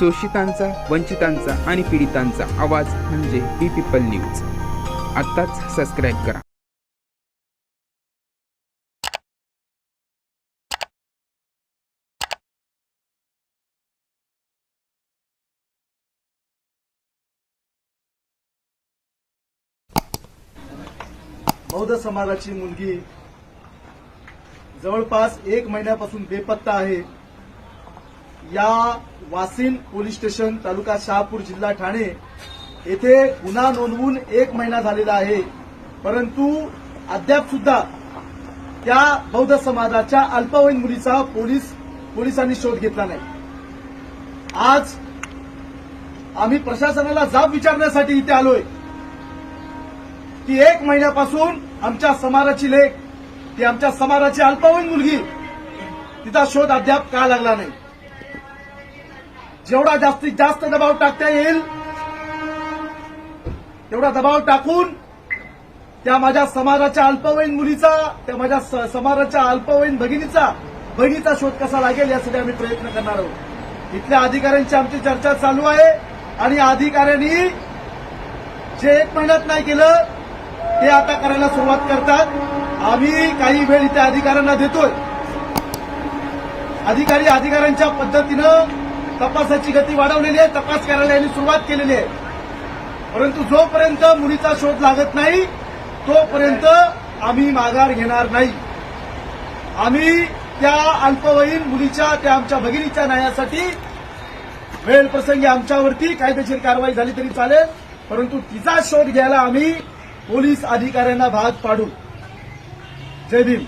शोषितांचा वंचितांचा आणि पीडितांचा आवाज म्हणजे बी पीपल न्यूज. आत्ताच सबस्क्राईब करा. बौद्ध समाजाची मुलगी जवळपास एक महिन्यापासून बेपत्ता आहे. या वासिन पोलीस स्टेशन तालुका शहापूर जिल्हा ठाणे येथे गुन्हा नोंदवून एक महिना झालेला आहे. परंतु अद्याप सुद्धा त्या बौद्ध समाजाच्या अल्पवयीन मुलीचा पोलीस पोलिसांनी शोध घेतला नाही. आज आम्ही प्रशासनाला जाब विचारण्यासाठी इथे आलोय की एक महिन्यापासून आमच्या समाजाची लेख ती आमच्या समाजाची अल्पवयीन मुलगी तिचा शोध अद्याप का लागला नाही. जेवढा जास्तीत जास्त दबाव टाकता येईल तेवढा दबाव टाकून त्या माझ्या समाजाच्या अल्पवयीन मुलीचा त्या माझ्या स- समाजाच्या अल्पवयीन भगिनीचा बहिणीचा शोध कसा लागेल यासाठी आम्ही प्रयत्न करणार आहोत. इथल्या अधिकाऱ्यांची आमची चर्चा चालू आहे आणि अधिकाऱ्यांनी जे एक महिन्यात नाही केलं ते आता करायला सुरुवात करतात. आम्ही काही वेळ इथे अधिकाऱ्यांना देतोय. अधिकारी अधिकाऱ्यांच्या पद्धतीनं तपासाची गती वाढवलेली आहे तपास करायला यांनी सुरुवात केलेली आहे. परंतु जोपर्यंत मुलीचा शोध लागत नाही तोपर्यंत आम्ही माघार घेणार नाही. आम्ही त्या अल्पवयीन मुलीच्या त्या आमच्या भगिनीच्या न्यायासाठी वेळ प्रसंगी आमच्यावरती कायदेशीर कारवाई झाली तरी चालेल परंतु तिचा शोध घ्यायला आम्ही पोलीस अधिकाऱ्यांना भाग पाडू. जय भीम.